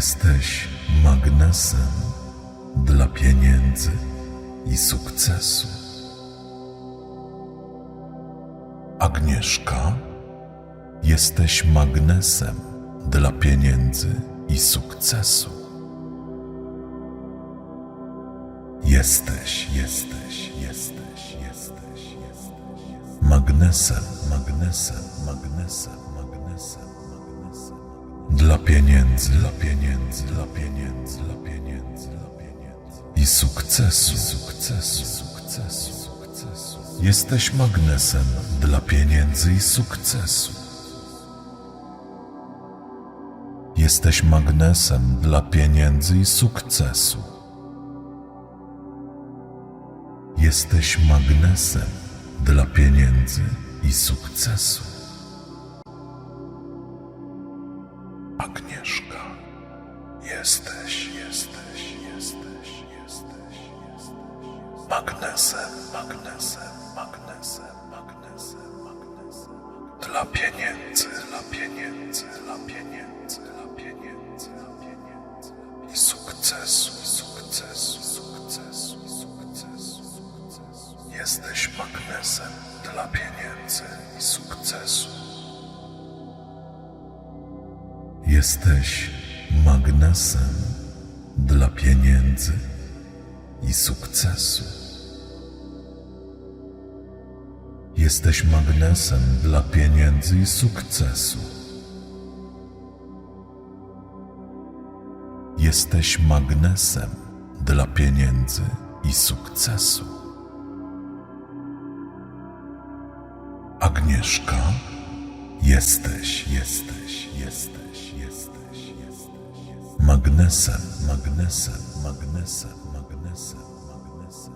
Jesteś magnesem dla pieniędzy i sukcesu. Agnieszka, jesteś magnesem dla pieniędzy i sukcesu. Jesteś, jesteś, jesteś, jesteś, jesteś. Magnesem, magnesem, magnesem, magnesem. Dla pieniędzy, dla pieniędzy, dla pieniędzy, dla pieniędzy, dla pieniędzy. I sukcesu, sukcesu, sukcesu, sukcesu. Jesteś magnesem dla pieniędzy i sukcesu. Jesteś magnesem dla pieniędzy i sukcesu. Jesteś magnesem dla pieniędzy i sukcesu. Agnieszka, jesteś, jesteś, jesteś, jesteś, jesteś. Magnesem, magnesem, magnesem, magnesem, magnesem. Dla pieniędzy, dla pieniędzy, dla pieniędzy, dla pieniędzy, dla pieniędzy. I sukcesu, sukcesu, sukcesu, sukcesu, sukcesu. Jesteś magnesem dla pieniędzy i sukcesu. Jesteś magnesem dla pieniędzy i sukcesu. Jesteś magnesem dla pieniędzy i sukcesu. Jesteś magnesem dla pieniędzy i sukcesu. Agnieszka, jesteś, jesteś, jesteś. Magnesem, magnesem, magnesem, magnesem, magnesem.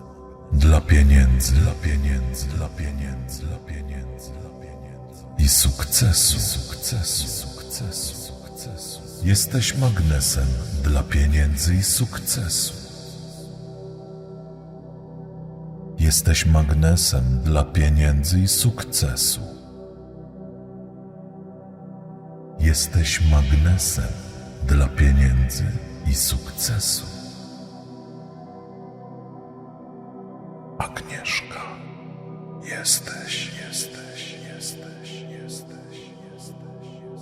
Dla pieniędzy, dla pieniędzy, dla pieniędzy, dla pieniędzy, dla pieniędzy. I sukcesu, sukcesu, sukcesu, sukcesu. Jesteś magnesem dla pieniędzy i sukcesu. Jesteś magnesem dla pieniędzy i sukcesu. Jesteś magnesem dla pieniędzy i sukcesu. Agnieszka, jesteś, jesteś, jesteś, jesteś, jesteś.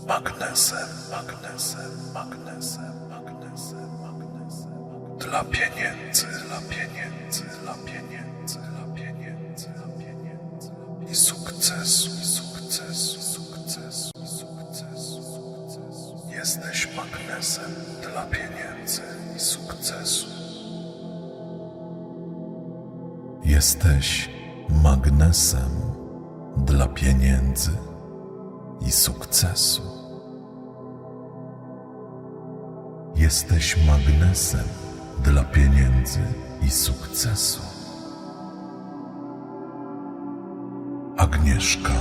Magnesem, magnesem, magnesem, magnesem, magnesem. Dla pieniędzy, Magnesem dla pieniędzy i sukcesu. Jesteś magnesem dla pieniędzy i sukcesu. Jesteś magnesem dla pieniędzy i sukcesu. Agnieszka,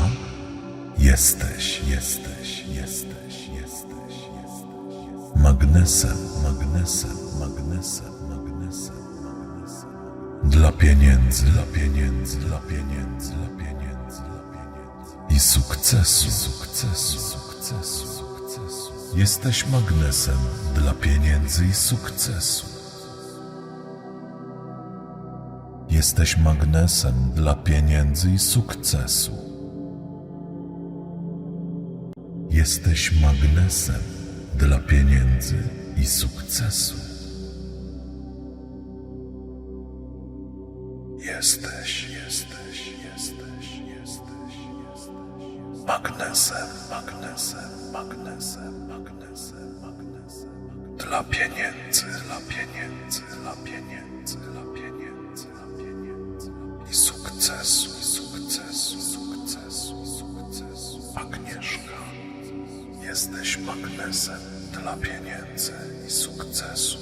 jesteś, jesteś, jesteś. Magnesem, magnesem, magnesem, magnesem, magnesem. Dla pieniędzy, dla pieniędzy, dla pieniędzy, dla pieniędzy, dla pieniędzy. I sukcesu, sukcesu, sukcesu, sukcesu. Jesteś magnesem dla pieniędzy i sukcesu. Jesteś magnesem dla pieniędzy i sukcesu. Jesteś magnesem dla pieniędzy i sukcesu. Jesteś, jesteś, jesteś, jesteś, jesteś. Magnesem, magnesem, magnesem, magnesem, magnesem. Dla pieniędzy, dla pieniędzy, dla pieniędzy, dla pieniędzy, dla pieniędzy. I sukcesu, sukcesu, sukcesu, sukcesu. Agnieszka, jesteś magnesem dla pieniędzy i sukcesu.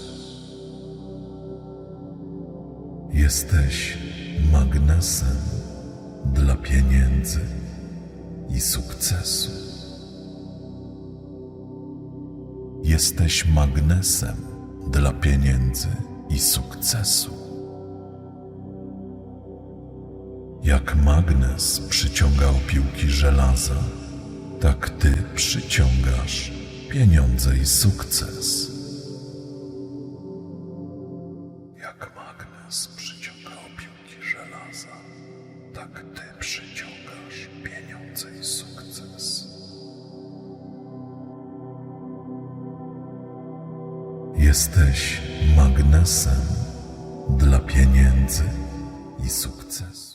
Jesteś magnesem dla pieniędzy i sukcesu. Jesteś magnesem dla pieniędzy i sukcesu. Jak magnes przyciągał piłki żelaza, tak ty przyciągasz pieniądze i sukces. Jak magnes przyciąga opiłki żelaza, tak ty przyciągasz pieniądze i sukces. Jesteś magnesem dla pieniędzy i sukcesu.